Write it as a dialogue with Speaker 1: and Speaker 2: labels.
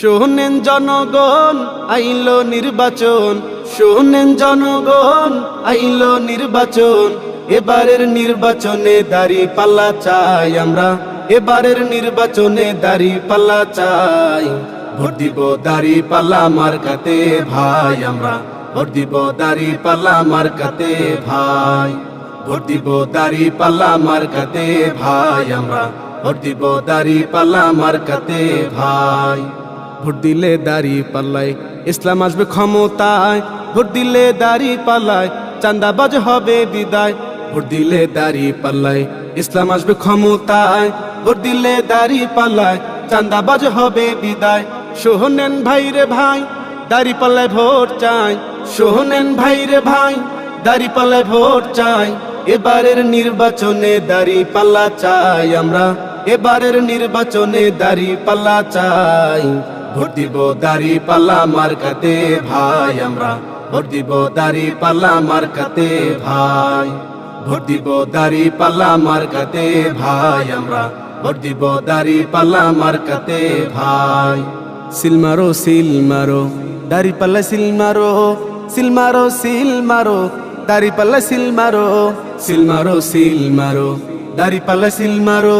Speaker 1: শোনেন জনগণ, আইলো নির্বাচন। শোনেন জনগণ, আইলো নির্বাচন। এবারের নির্বাচনে দাড়ি পাল্লা চাই আমরা। এবারের নির্বাচনে দাড়ি পাল্লা চাই। ভোট দিব দাড়ি পাল্লা মার্কাতে ভাই আমরা। ভোট দিব দাড়ি পাল্লা মার্কাতে ভাই। ভোট দিব দাড়ি পাল্লা মার্কাতে ভাই আমরা। ভোট দিব দাড়ি পাল্লা মার্কাতে ভাই। ভোট দিলে দাড়ি পাল্লায়। ইসলাম আসবে ক্ষমতায়, ভোট দিলে দাড়ি পাল্লায়, চান্দাবাজ হবে বিদায়। ভোট দিলে দাড়ি পাল্লায়, ইসলাম আসবে ক্ষমতায়, ভোট দিলে দাড়ি পাল্লায়, চান্দাবাজ হবে বিদায়। সোহনেন ভাই রে ভাই, দাড়ি পাল্লায় ভোট চাই। সোহনেন ভাই রে ভাই, দাড়ি পাল্লায় ভোট চাই। এবারের নির্বাচনে দাড়ি পাল্লা চাই আমরা। এবারের নির্বাচনে দাড়ি পাল্লা চাই। ভোট দিব দাড়ি পাল্লা মার্কাতে ভাই আমরা। ভোট দিব দাড়ি পাল্লা মার্কাতে ভাই। ভোট দিব দাড়ি পাল্লা মার্কাতে ভাই আমরা। ভোট দিব দাড়ি পাল্লা মার্কাতে ভাই। সিল মারো সিল মারো দাড়ি পাল্লা সিল মারো সিল মারো সিল মারো দাড়ি পাল্লা সিল মারো সিল মারো, সিল দাড়ি পাল্লা সিল মারো।